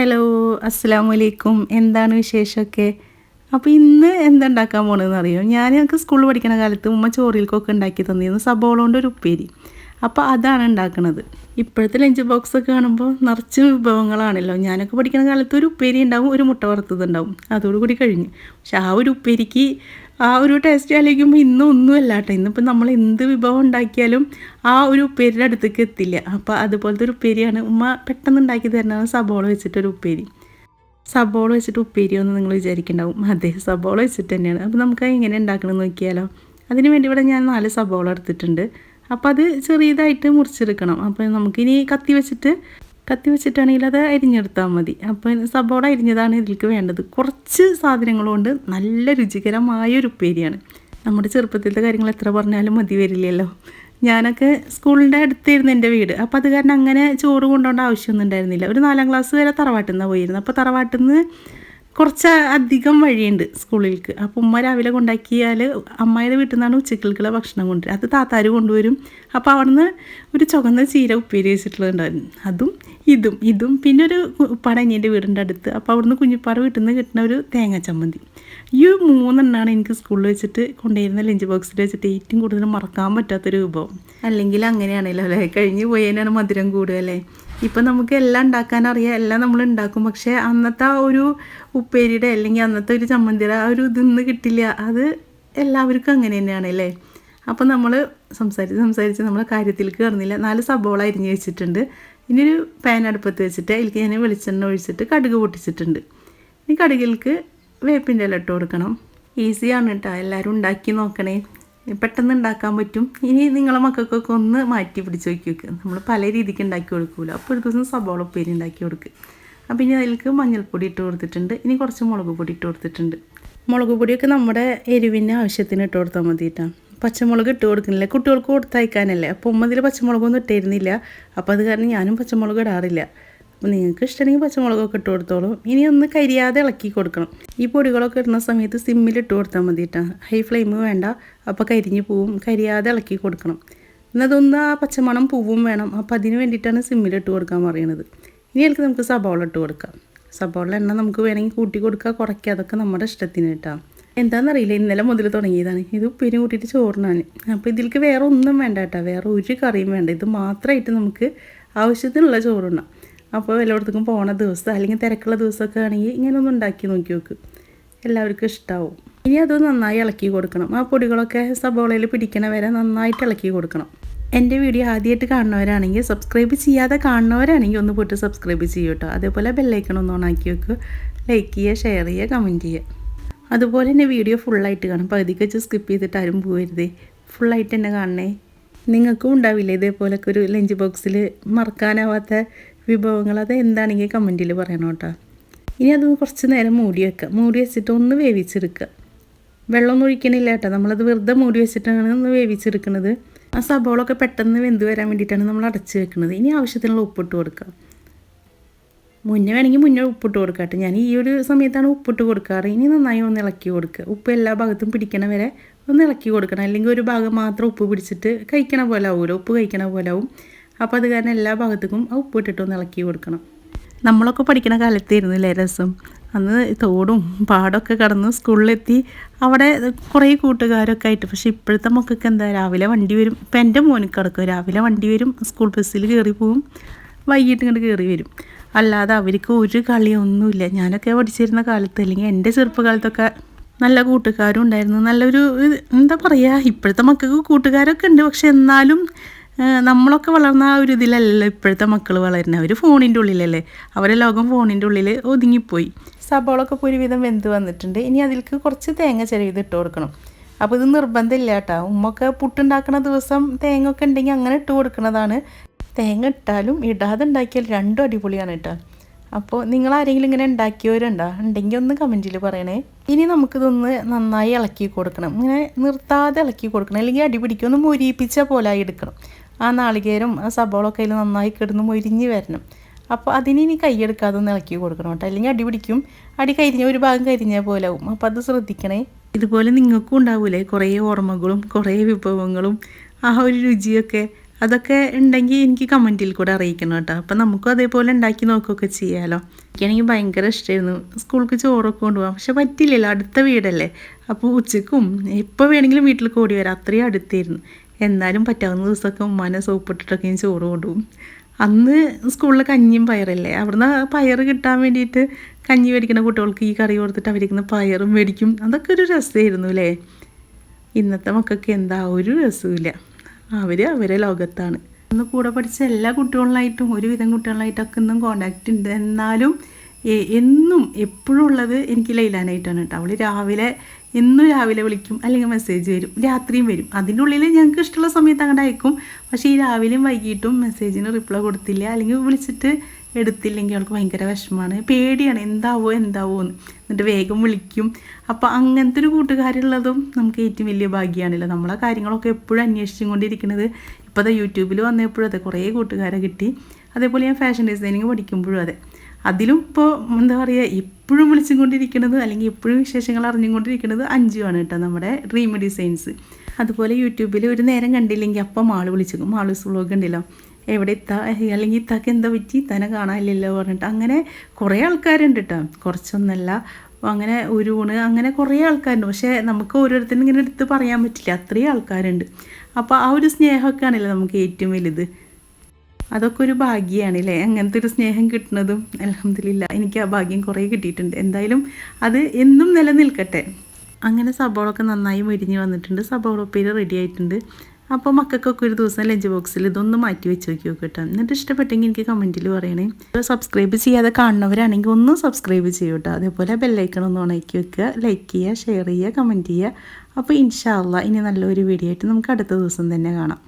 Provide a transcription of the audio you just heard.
Hello അസ്സാം വലൈക്കും എന്താണ് വിശേഷമൊക്കെ? അപ്പോൾ ഇന്ന് എന്തുണ്ടാക്കാൻ പോണതെന്ന് അറിയോ? ഞാൻ ഞങ്ങൾക്ക് സ്കൂളിൽ പഠിക്കുന്ന കാലത്ത് ഉമ്മ ചോറിൽക്കൊക്കെ ഉണ്ടാക്കി തന്നിരുന്നു സബോള കൊണ്ട് ഒരു ഉപ്പേരി. അപ്പോൾ അതാണ് ഉണ്ടാക്കുന്നത് ഇപ്പോഴത്തെ ലഞ്ച് ബോക്സ് ഒക്കെ കാണുമ്പോൾ നിറച്ച് വിഭവങ്ങളാണല്ലോ. ഞാനൊക്കെ പഠിക്കുന്ന കാലത്ത് ഒരു ഉപ്പേരി ഉണ്ടാവും ഒരു മുട്ട വറുത്തത് ഉണ്ടാവും. അതോടുകൂടി കഴിഞ്ഞു. പക്ഷെ ആ ഒരു ഉപ്പേരിക്ക് ആ ഒരു ടേസ്റ്റ് ആലോചിക്കുമ്പോൾ ഇന്നും ഒന്നുമല്ല കേട്ടോ ഇന്നിപ്പോൾ നമ്മൾ എന്ത് വിഭവം ഉണ്ടാക്കിയാലും ആ ഒരു ഉപ്പേരിയുടെ അടുത്തേക്ക് എത്തില്ല. അപ്പോൾ അതുപോലത്തെ ഒരു ഉപ്പേരിയാണ് ഉമ്മ പെട്ടെന്ന് ഉണ്ടാക്കി തരുന്നതാണ് സബോള വെച്ചിട്ടൊരു ഉപ്പേരി. സബോള വെച്ചിട്ട് ഉപ്പേരി എന്ന് നിങ്ങൾ വിചാരിക്കുന്നുണ്ടാവും അതെ സബോള വെച്ചിട്ട് തന്നെയാണ്. അപ്പോൾ നമുക്ക് എങ്ങനെ ഉണ്ടാക്കണമെന്ന് നോക്കിയാലോ. അതിന് വേണ്ടി ഇവിടെ ഞാൻ നാല് സബോള എടുത്തിട്ടുണ്ട്. അപ്പോൾ അത് ചെറിയതായിട്ട് മുറിച്ചെടുക്കണം. അപ്പോൾ നമുക്കിനി കത്തി വെച്ചിട്ട് കത്തി വെച്ചിട്ടാണെങ്കിൽ അത് അരിഞ്ഞെടുത്താൽ മതി. അപ്പം സബോള അരിഞ്ഞതാണ് ഇതിലേക്ക് വേണ്ടത്. കുറച്ച് സാധനങ്ങൾ കൊണ്ട് നല്ല രുചികരമായ ഒരു ഉപ്പേരിയാണ്. നമ്മുടെ ചെറുപ്പത്തിലത്തെ കാര്യങ്ങൾ എത്ര പറഞ്ഞാലും മതി വരില്ലല്ലോ. ഞാനൊക്കെ സ്കൂളിന്റെ അടുത്തായിരുന്നു എന്റെ വീട്. അപ്പോൾ അത് കാരണം അങ്ങനെ ചോറ് കൊണ്ടുപോകേണ്ട ആവശ്യമൊന്നും ഉണ്ടായിരുന്നില്ല. ഒരു നാലാം ക്ലാസ് വരെ തറവാട്ടിൽ നിന്നാണ് പോയിരുന്നത്. അപ്പോൾ തറവാട്ടിൽ നിന്ന് കുറച്ച് അധികം വഴിയുണ്ട് സ്കൂളിലേക്ക് അപ്പോൾ ഉമ്മ രാവിലെ കൊണ്ടാക്കിയാൽ അമ്മായിയുടെ വീട്ടിൽ നിന്നാണ് ഉച്ചക്കൽക്കുള്ള ഭക്ഷണം കൊണ്ടുവരിക. അത് താത്താർ കൊണ്ടുവരും. അപ്പോൾ അവിടുന്ന് ഒരു ചുവന്ന ചീര ഉപ്പേരി വെച്ചിട്ടുള്ളതുണ്ടായിരുന്നു. അതും ഇതും ഇതും. പിന്നെ ഒരു പടങ്ങിന്റെ വീടിന്റെ അടുത്ത്. അപ്പോൾ അവിടുന്ന് കുഞ്ഞിപ്പാറ വീട്ടിൽ നിന്ന് കിട്ടുന്ന ഒരു തേങ്ങ ചമ്മന്തി. ഈ മൂന്നെണ്ണമാണ് എനിക്ക് സ്കൂളിൽ വെച്ചിട്ട് കൊണ്ടുവരുന്ന ലഞ്ച് ബോക്സിൽ വെച്ചിട്ട് ഏറ്റവും കൂടുതൽ മറക്കാൻ പറ്റാത്തൊരു വിഭവം. അല്ലെങ്കിൽ അങ്ങനെയാണല്ലോ അല്ലേ? കഴിഞ്ഞ് പോയതിനാണ് മധുരം കൂടുക അല്ലേ? ഇപ്പം നമുക്ക് എല്ലാം ഉണ്ടാക്കാൻ അറിയാം. എല്ലാം നമ്മൾ ഉണ്ടാക്കും. പക്ഷേ അന്നത്തെ ആ ഒരു ഉപ്പേരിയുടെ അല്ലെങ്കിൽ അന്നത്തെ ഒരു ചമ്മന്തിയുടെ ആ ഒരു ഇതൊന്നും കിട്ടില്ല. അത് എല്ലാവർക്കും അങ്ങനെ തന്നെയാണ് അല്ലേ? അപ്പം നമ്മൾ സംസാരിച്ച് സംസാരിച്ച് നമ്മൾ കാര്യത്തിലേക്ക് കയറുന്നില്ല നാല് സബോള അരിഞ്ഞ് വെച്ചിട്ടുണ്ട്. ഇനി ഒരു പാൻ അടുപ്പത്ത് വെച്ചിട്ട് അതിലേക്ക് ഞാൻ വെളിച്ചെണ്ണ ഒഴിച്ചിട്ട് കടുക് പൊട്ടിച്ചിട്ടുണ്ട്. ഇനി കടുകിലേക്ക് വേപ്പിന്റെ ഇല ഇട്ട് കൊടുക്കണം. ഈസിയാണ് കേട്ടോ എല്ലാവരും ഉണ്ടാക്കി നോക്കണേ. പെട്ടെന്ന് ഉണ്ടാക്കാൻ പറ്റും. ഇനി നിങ്ങളെ മക്കൾക്കൊക്കെ ഒന്ന് മാറ്റി പിടിച്ച് നോക്കി വെക്കുക നമ്മൾ പല രീതിക്ക് ഉണ്ടാക്കി കൊടുക്കൂല. അപ്പോൾ ഒരു ദിവസം സബോള ഉപ്പേരി ഉണ്ടാക്കി കൊടുക്കുക അപ്പോൾ ഇനി അതിലേക്ക് മഞ്ഞൾപ്പൊടി ഇട്ട് കൊടുത്തിട്ടുണ്ട്. ഇനി കുറച്ച് മുളക് പൊടി ഇട്ട് കൊടുത്തിട്ടുണ്ട്. മുളക് പൊടിയൊക്കെ നമ്മുടെ എരിവിന്റെ ആവശ്യത്തിന് ഇട്ട് കൊടുത്താൽ മതിയിട്ടാണ് പച്ചമുളക് ഇട്ട് കൊടുക്കുന്നില്ല. കുട്ടികൾക്ക് കൊടുത്തയക്കാനല്ലേ. അപ്പോൾ ഉമ്മതിൽ പച്ചമുളകൊന്നും ഇട്ടിരുന്നില്ല. അപ്പോൾ അത് കാരണം ഞാനും പച്ചമുളക് ഇടാറില്ല. അപ്പോൾ നിങ്ങൾക്ക് ഇഷ്ടമെങ്കിൽ പച്ചമുളകൊക്കെ ഇട്ട് കൊടുത്തോളൂ. ഇനി ഒന്ന് കരിയാതെ ഇളക്കി കൊടുക്കണം. ഈ പൊടികളൊക്കെ ഇടുന്ന സമയത്ത് സിമ്മിൽ ഇട്ട് കൊടുത്താൽ മതി കേട്ടോ ഹൈ ഫ്ലെയിം വേണ്ട. അപ്പോൾ കരിഞ്ഞ് പോവും. കരിയാതെ ഇളക്കി കൊടുക്കണം. എന്നതൊന്ന് ആ പച്ചമണം പൂവും വേണം. അപ്പോൾ അതിന് വേണ്ടിയിട്ടാണ് സിമ്മിൽ ഇട്ട് കൊടുക്കാൻ പറയണത് ഇനി അതിലേക്ക് നമുക്ക് സബോള ഇട്ട് കൊടുക്കാം. സബോള എണ്ണ നമുക്ക് വേണമെങ്കിൽ കൂട്ടി കൊടുക്കുക കുറയ്ക്കുക അതൊക്കെ നമ്മുടെ ഇഷ്ടത്തിന് കേട്ടോ എന്താണെന്നറിയില്ല ഇന്നലെ മുതൽ തുടങ്ങിയതാണ്. ഇത് ഉപ്പിന് കൂട്ടിയിട്ട് ചോറിനാണ്. അപ്പോൾ ഇതിലേക്ക് വേറെ ഒന്നും വേണ്ട കേട്ടോ വേറെ ഒരു കറിയും വേണ്ട. ഇത് മാത്രമായിട്ട് നമുക്ക് ആവശ്യത്തിനുള്ള ചോറുണ്ണാം. അപ്പോൾ എല്ലായിടത്തേക്കും പോണ ദിവസം അല്ലെങ്കിൽ തിരക്കുള്ള ദിവസമൊക്കെ ആണെങ്കിൽ ഇങ്ങനെ ഒന്ന് ഉണ്ടാക്കി നോക്കി നോക്ക്. എല്ലാവർക്കും ഇഷ്ടമാവും ഇനി അത് നന്നായി ഇളക്കി കൊടുക്കണം. ആ പൊടികളൊക്കെ സബോളയിൽ പിടിക്കണ വരെ നന്നായിട്ട് ഇളക്കി കൊടുക്കണം. എന്റെ വീഡിയോ ആദ്യമായിട്ട് കാണുന്നവരാണെങ്കിൽ സബ്സ്ക്രൈബ് ചെയ്യാതെ കാണുന്നവരാണെങ്കിൽ ഒന്ന് പോയിട്ട് സബ്സ്ക്രൈബ് ചെയ്യൂ കേട്ടോ. അതേപോലെ ബെല്ലൈക്കൺ ഒന്ന് ഓണാക്കി വെക്കുക ലൈക്ക് ചെയ്യുക ഷെയർ ചെയ്യുക കമന്റ് ചെയ്യുക. അതുപോലെ തന്നെ വീഡിയോ ഫുള്ളായിട്ട് കാണും. പകുതിക്ക് വെച്ച് സ്കിപ്പ് ചെയ്തിട്ട് ആരും പോകരുതേ ഫുള്ളായിട്ട് തന്നെ കാണണേ. നിങ്ങൾക്കും ഉണ്ടാവില്ല ഇതേപോലൊക്കെ ഒരു ലഞ്ച് ബോക്സിൽ മറക്കാനാവാത്ത വിഭവങ്ങൾ അത് എന്താണെങ്കിൽ കമന്റിൽ പറയണം കേട്ടോ. ഇനി അത് കുറച്ച് നേരം മൂടി വെക്കുക മൂടി വെച്ചിട്ട് ഒന്ന് വേവിച്ചെടുക്കുക വെള്ളമൊന്നും ഒഴിക്കണില്ല കേട്ടോ. നമ്മളത് വെറുതെ മൂടി വെച്ചിട്ടാണ് ഒന്ന് വേവിച്ചെടുക്കുന്നത് ആ സബോളൊക്കെ പെട്ടെന്ന് വെന്ത് വരാൻ വേണ്ടിയിട്ടാണ് നമ്മൾ അടച്ച് വെക്കുന്നത് ഇനി ആവശ്യത്തിനുള്ള ഉപ്പിട്ട് കൊടുക്കുക മുന്നേ വേണമെങ്കിൽ മുന്നേ ഉപ്പിട്ട് കൊടുക്കട്ടെ ഞാൻ ഈ ഒരു സമയത്താണ് ഉപ്പിട്ട് കൊടുക്കാറ്. ഇനി നന്നായി ഒന്ന് ഇളക്കി കൊടുക്കുക ഉപ്പ് എല്ലാ ഭാഗത്തും പിടിക്കണ വരെ ഒന്ന് ഇളക്കി കൊടുക്കണം. അല്ലെങ്കിൽ ഒരു ഭാഗം മാത്രം ഉപ്പ് പിടിച്ചിട്ട് കഴിക്കണ പോലെ ആവുമല്ലോ ഉപ്പ് കഴിക്കണ പോലെ ആവും. അപ്പോൾ അത് കാരണം എല്ലാ ഭാഗത്തേക്കും ആ ഉപ്പ് ഇട്ടിട്ട് ഒന്ന് ഇളക്കി കൊടുക്കണം. നമ്മളൊക്കെ പഠിക്കുന്ന കാലത്തായിരുന്നില്ലേ രസം? അന്ന് തോടും പാടൊക്കെ കടന്ന് സ്കൂളിലെത്തി അവിടെ കുറേ കൂട്ടുകാരൊക്കെ ആയിട്ട്. പക്ഷേ ഇപ്പോഴത്തെ മക്കൾക്ക് എന്താ രാവിലെ വണ്ടി വരും. ഇപ്പം എന്റെ മോനിക്ക് കിടക്കും. രാവിലെ വണ്ടി വരും സ്കൂൾ ബസ്സിൽ കയറി പോവും വൈകിട്ട് ഇങ്ങോട്ട് കയറി വരും. അല്ലാതെ അവർക്ക് ഒരു കളിയൊന്നുമില്ല. ഞാനൊക്കെ പഠിച്ചിരുന്ന കാലത്ത് അല്ലെങ്കിൽ എന്റെ ചെറുപ്പകാലത്തൊക്കെ നല്ല കൂട്ടുകാരും ഉണ്ടായിരുന്നു. നല്ലൊരു എന്താ പറയുക ഇപ്പോഴത്തെ മക്കൾക്ക് കൂട്ടുകാരൊക്കെ ഉണ്ട്. പക്ഷെ എന്നാലും നമ്മളൊക്കെ വളർന്ന ആ ഒരു ഇതിലല്ലല്ലോ ഇപ്പോഴത്തെ മക്കൾ വളരുന്നത് അവർ ഫോണിന്റെ ഉള്ളിലല്ലേ. അവരെ ലോകം ഫോണിന്റെ ഉള്ളിൽ ഒതുങ്ങിപ്പോയി. സബോളൊക്കെ ഒരുവിധം വെന്ത് വന്നിട്ടുണ്ട്. ഇനി അതിൽക്ക് കുറച്ച് തേങ്ങ ചെറിയത് ഇട്ട് കൊടുക്കണം. അപ്പോൾ ഇത് നിർബന്ധമില്ല കേട്ടോ ഉമ്മൊക്കെ പുട്ടുണ്ടാക്കുന്ന ദിവസം തേങ്ങ ഒക്കെ ഉണ്ടെങ്കിൽ അങ്ങനെ ഇട്ട് കൊടുക്കുന്നതാണ് തേങ്ങ ഇട്ടാലും ഇടാതെ ഉണ്ടാക്കിയാൽ രണ്ടും അടിപൊളിയാണ് കേട്ടോ അപ്പോൾ നിങ്ങൾ ആരെങ്കിലും ഇങ്ങനെ ഉണ്ടാക്കിയവരുണ്ടോ? ഉണ്ടെങ്കിൽ ഒന്ന് കമന്റിൽ പറയണേ. ഇനി നമുക്കിതൊന്ന് നന്നായി ഇളക്കി കൊടുക്കണം. ഇങ്ങനെ നിർത്താതെ ഇളക്കി കൊടുക്കണം. അല്ലെങ്കിൽ അടിപിടിക്കൊന്ന് മുരിപ്പിച്ച പോലെ എടുക്കണം. ആ നാളികേരം ആ സബോളൊക്കെ അതിൽ നന്നായി കിടന്ന് മൊരിഞ്ഞ് വരണം. അപ്പോൾ അതിന് ഇനി കൈയെടുക്കാതെ ഒന്ന് ഇളക്കി കൊടുക്കണം കേട്ടോ. അല്ലെങ്കിൽ അടി പിടിക്കും. അടി കരിഞ്ഞ ഒരു ഭാഗം കരിഞ്ഞ പോലെ ആവും. അപ്പോൾ അത് ശ്രദ്ധിക്കണേ. ഇതുപോലെ നിങ്ങൾക്കും ഉണ്ടാവൂലേ? കുറേ ഓർമ്മകളും കുറേ വിഭവങ്ങളും ആ ഒരു രുചിയൊക്കെ. അതൊക്കെ ഉണ്ടെങ്കിൽ എനിക്ക് കമന്റിൽ കൂടെ അറിയിക്കണം കേട്ടോ. അപ്പം നമുക്കും അതേപോലെ ഉണ്ടാക്കി നോക്കുകയൊക്കെ ചെയ്യാമല്ലോ എനിക്കാണെങ്കിൽ ഭയങ്കര ഇഷ്ടമായിരുന്നു. സ്കൂൾക്ക് ചോറൊക്കെ കൊണ്ടുപോകാം പക്ഷെ പറ്റില്ലല്ലോ അടുത്ത വീടല്ലേ. അപ്പോൾ ഉച്ചക്കും എപ്പോൾ വേണമെങ്കിലും വീട്ടിൽ കൂടി വരാം. അത്രയും അടുത്തായിരുന്നു. എന്നാലും പറ്റാവുന്ന ദിവസമൊക്കെ ഉമ്മാനെ സോപ്പിട്ടിട്ടൊക്കെ ഞാൻ ചോറ് കൊണ്ടുപോകും. അന്ന് സ്കൂളിൽ കഞ്ഞിയും പയറല്ലേ? അവിടുന്ന് പയർ കിട്ടാൻ വേണ്ടിയിട്ട് കഞ്ഞി മേടിക്കുന്ന കുട്ടികൾക്ക് ഈ കറി കൊടുത്തിട്ട് അവരിക്കുന്ന പയറും മേടിക്കും. അതൊക്കെ ഒരു രസമായിരുന്നു അല്ലേ? ഇന്നത്തെ മക്കൾക്ക് എന്താ ഒരു രസമില്ല അവർ അവരെ ലോകത്താണ്. ഇന്ന് കൂടെ പഠിച്ച എല്ലാ കുട്ടികളിലായിട്ടും ഒരുവിധം കുട്ടികളായിട്ടൊക്കെ ഇന്നും കോണ്ടാക്റ്റ് ഉണ്ട്. എന്നാലും എന്നും എപ്പോഴും ഉള്ളത് എനിക്ക് ലൈലാനായിട്ടാണ് കേട്ടോ. അവൾ രാവിലെ എന്നും രാവിലെ വിളിക്കും അല്ലെങ്കിൽ മെസ്സേജ് വരും രാത്രിയും വരും. അതിന്റെ ഉള്ളിൽ ഞങ്ങൾക്ക് ഇഷ്ടമുള്ള സമയത്ത് അങ്ങോട്ട് അയക്കും. പക്ഷേ ഈ രാവിലെയും വൈകിട്ടും മെസ്സേജിന് റിപ്ലൈ കൊടുത്തില്ല അല്ലെങ്കിൽ വിളിച്ചിട്ട് എടുത്തില്ലെങ്കിൽ അവൾക്ക് ഭയങ്കര വിഷമമാണ്. പേടിയാണ് എന്താവോ എന്താവോ എന്ന്. എന്നിട്ട് വേഗം വിളിക്കും. അപ്പോൾ അങ്ങനത്തെ ഒരു കൂട്ടുകാരുള്ളതും നമുക്ക് ഏറ്റവും വലിയ ഭാഗ്യമാണല്ലോ. നമ്മളെ കാര്യങ്ങളൊക്കെ എപ്പോഴും അന്വേഷിച്ചും കൊണ്ടിരിക്കുന്നത്. ഇപ്പോൾ അത് യൂട്യൂബിൽ വന്നപ്പോഴും അതെ കുറേ കൂട്ടുകാരെ കിട്ടി. അതേപോലെ ഞാൻ ഫാഷൻ ഡിസൈനിങ് പഠിക്കുമ്പോഴും അതെ. അതിലും ഇപ്പോൾ എന്താ പറയുക ഇപ്പോഴും വിളിച്ചും കൊണ്ടിരിക്കുന്നത് അല്ലെങ്കിൽ ഇപ്പോഴും വിശേഷങ്ങൾ അറിഞ്ഞുകൊണ്ടിരിക്കുന്നത് അഞ്ചുമാണ് കേട്ടോ നമ്മുടെ ഡ്രീം ഡിസൈൻസ് അതുപോലെ യൂട്യൂബിൽ ഒരു നേരം കണ്ടില്ലെങ്കിൽ അപ്പം മാൾ വിളിച്ചു മാളൂസ് വ്ളോഗ് ഉണ്ടല്ലോ. എവിടെ ഇത്താ അല്ലെങ്കിൽ ഇത്താക്ക് എന്താ പറ്റി? തന്നെ കാണാനില്ലല്ലോ പറഞ്ഞിട്ട്. അങ്ങനെ കുറേ ആൾക്കാരുണ്ട് കേട്ടോ. കുറച്ചൊന്നല്ല അങ്ങനെ ഒരു ഊണ് അങ്ങനെ കുറേ ആൾക്കാരുണ്ട്. പക്ഷേ നമുക്ക് ഓരോരുത്തരും ഇങ്ങനെ എടുത്ത് പറയാൻ പറ്റില്ല. അത്രയും ആൾക്കാരുണ്ട്. അപ്പോൾ ആ ഒരു സ്നേഹമൊക്കെ ആണല്ലോ നമുക്ക് ഏറ്റവും വലുത്. അതൊക്കെ ഒരു ഭാഗ്യമാണ് അല്ലേ അങ്ങനത്തെ ഒരു സ്നേഹം കിട്ടുന്നതും അലഹമില്ല എനിക്ക് ആ ഭാഗ്യം കുറേ കിട്ടിയിട്ടുണ്ട്. എന്തായാലും അത് എന്നും നിലനിൽക്കട്ടെ. അങ്ങനെ സബോളൊക്കെ നന്നായി മുരിഞ്ഞ് വന്നിട്ടുണ്ട്. സബോള ഉപ്പേരി റെഡി ആയിട്ടുണ്ട്. അപ്പോൾ മക്കൾക്കൊക്കെ ഒരു ദിവസം ലഞ്ച് ബോക്സിൽ ഇതൊന്ന് മാറ്റി വെച്ച് നോക്കി നോക്കട്ടെ. എന്നിട്ട് ഇഷ്ടപ്പെട്ടെങ്കിൽ എനിക്ക് കമന്റിൽ പറയണേ. സബ്സ്ക്രൈബ് ചെയ്യാതെ കാണുന്നവരാണെങ്കിൽ ഒന്ന് സബ്സ്ക്രൈബ് ചെയ്യൂ കേട്ടോ അതേപോലെ ബെല്ലൈക്കൺ ഒന്ന് ഉണക്കി വെക്കുക. ലൈക്ക് ചെയ്യുക ഷെയർ ചെയ്യുക കമന്റ് ചെയ്യുക. അപ്പോൾ ഇൻഷാല്ല ഇനി നല്ലൊരു വീഡിയോ ആയിട്ട് നമുക്ക് അടുത്ത ദിവസം തന്നെ കാണാം.